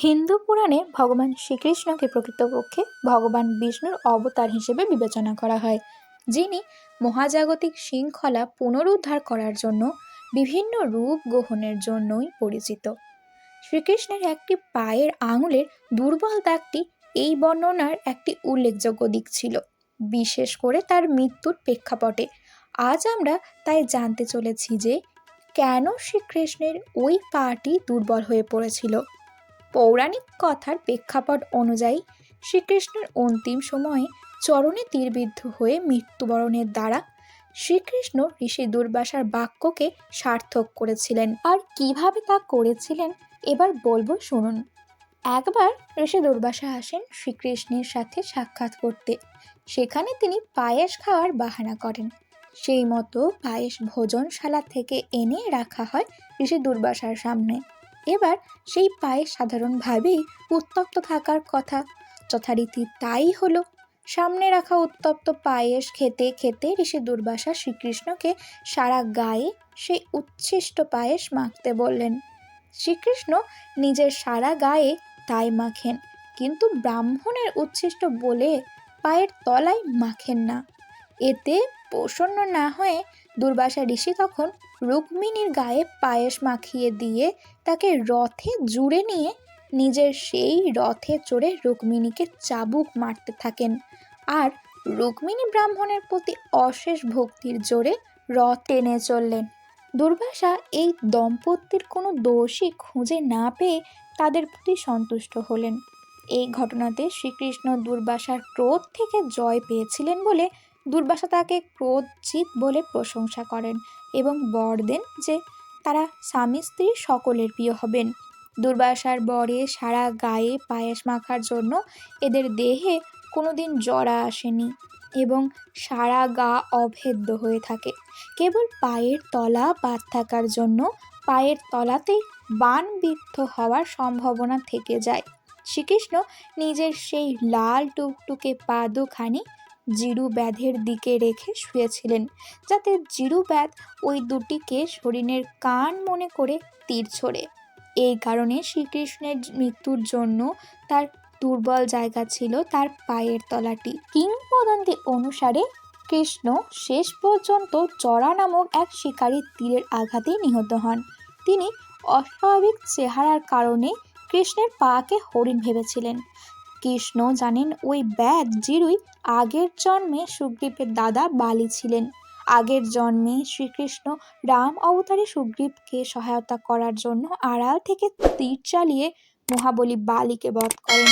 হিন্দু পুরাণে ভগবান শ্রীকৃষ্ণকে প্রকৃতপক্ষে ভগবান বিষ্ণুর অবতার হিসেবে বিবেচনা করা হয়, যিনি মহাজাগতিক শৃঙ্খলা পুনরুদ্ধার করার জন্য বিভিন্ন রূপ গ্রহণের জন্যই পরিচিত। শ্রীকৃষ্ণের একটি পায়ের আঙুলের দুর্বল দাগটি এই বর্ণনার একটি উল্লেখযোগ্য দিক ছিল, বিশেষ করে তার মৃত্যুর প্রেক্ষাপটে। আজ আমরা তাই জানতে চলেছি যে কেন শ্রীকৃষ্ণের ওই পাটি দুর্বল হয়ে পড়েছিল। পৌরাণিক কথার প্রেক্ষাপট অনুযায়ী শ্রীকৃষ্ণের অন্তিম সময়ে চরণে তীরবিদ্ধ হয়ে মৃত্যুবরণের দ্বারা শ্রীকৃষ্ণ ঋষি দুর্বাসার বাক্যকে সার্থক করেছিলেন। আর কীভাবে তা করেছিলেন, এবার বলব শুনুন। একবার ঋষি দুর্বাসা আসেন শ্রীকৃষ্ণের সাথে সাক্ষাৎ করতে। সেখানে তিনি পায়েস খাওয়ার বাহানা করেন। সেই মতো পায়েস ভোজনশালা থেকে এনে রাখা হয় ঋষি দুর্বাসার সামনে। এবার সেই পায়েস সাধারণভাবেই উত্তপ্ত থাকার কথা। যথারীতি তাই হলো। সামনে রাখা উত্তপ্ত পায়েস খেতে খেতে ঋষি দুর্বাসা শ্রীকৃষ্ণকে সারা গায়ে সেই উচ্ছিষ্ট পায়েস মাখতে বললেন, শ্রীকৃষ্ণ নিজের সারা গায়ে তাই মাখেন, কিন্তু ব্রাহ্মণের উচ্ছিষ্ট বলে পায়ের তলায় মাখেন না। এতে প্রসন্ন না হয়ে দুর্বাসা ঋষি তখন রুক্মিণীর গায়ে পায়েস মাখিয়ে দিয়ে তাকে রথে জুড়ে নিয়ে নিজের সেই রথে চড়ে রুক্মিণীকে চাবুক মারতে থাকেন। আর রুক্মিণী ব্রাহ্মণের প্রতি অশেষ ভক্তির জোরে রথ টেনে চললেন। দুর্বাসা এই দম্পতির কোনো দোষই খুঁজে না পেয়ে তাদের প্রতি সন্তুষ্ট হলেন। এই ঘটনাতে শ্রীকৃষ্ণ দুর্বাসার ক্রোধ থেকে জয় পেয়েছিলেন বলে দুর্বাসা তাকে ক্রোধজিৎ বলে প্রশংসা করেন এবং বর দেন যে তারা স্বামী স্ত্রী সকলের প্রিয় হবেন। দুর্বাসার বরে সারা গায়ে পায়েস মাখার জন্য এদের দেহে কোনো দিন জরা আসেনি এবং সারা গা অভেদ্য হয়ে থাকে। কেবল পায়ের তলা বাদ থাকার জন্য পায়ের তলাতেই বানবিদ্ধ হওয়ার সম্ভাবনা থেকে যায়। শ্রীকৃষ্ণ নিজের সেই লাল টুকটুকে পা দুখানি জিরু ব্যাধের দিকে রেখে শুয়েছিলেন, যাতে জিরু ব্যাধ ওই দুটিকে হরিণের কান মনে করে তীর ছোড়ে। এই কারণে শ্রীকৃষ্ণের মৃত্যুর জন্য তার দুর্বল জায়গা ছিল তার পায়ের তলাটি। কিংবদন্তি অনুসারে কৃষ্ণ শেষ পর্যন্ত চড়া নামক এক শিকারীর তীরের আঘাতেই নিহত হন। তিনি অস্বাভাবিক চেহারার কারণে কৃষ্ণের পাকে হরিণ ভেবেছিলেন। কৃষ্ণ জানেন ওই ব্যাগ জিরুই আগের জন্মে সুগ্রীবের দাদা বালি ছিলেন। আগের জন্মে শ্রীকৃষ্ণ রাম অবতারে সুগ্রীবকে সহায়তা করার জন্য আড়াল থেকে তীর চালিয়ে মহাবলী বালিকে বধ করেন।